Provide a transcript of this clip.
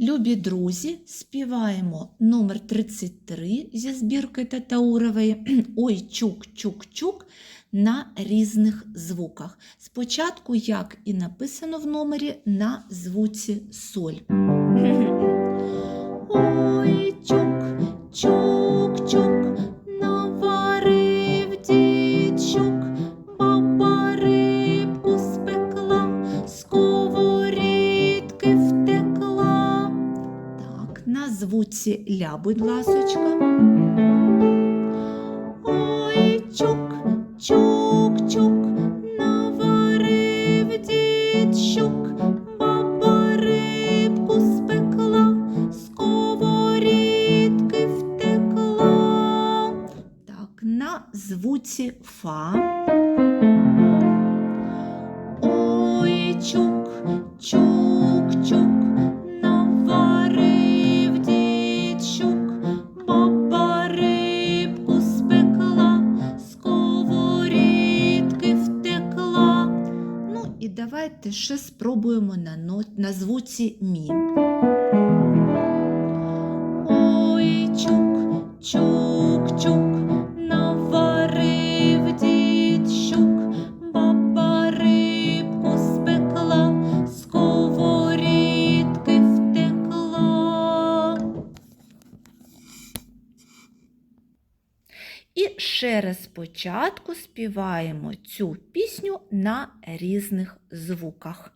Любі друзі, співаємо номер 33 зі збірки Татаурової Ой чук-чук-чук на різних звуках. Спочатку, як і написано в номері, на звуці соль. Звуці ля, будь ласочка. Ой, чук, чук, чук, наварив дідчук, баба рибку спекла, сковорідки втекла. Так, на звуці фа. І давайте ще спробуємо на, нот, на звуці мі. І ще раз спочатку співаємо цю пісню на різних звуках.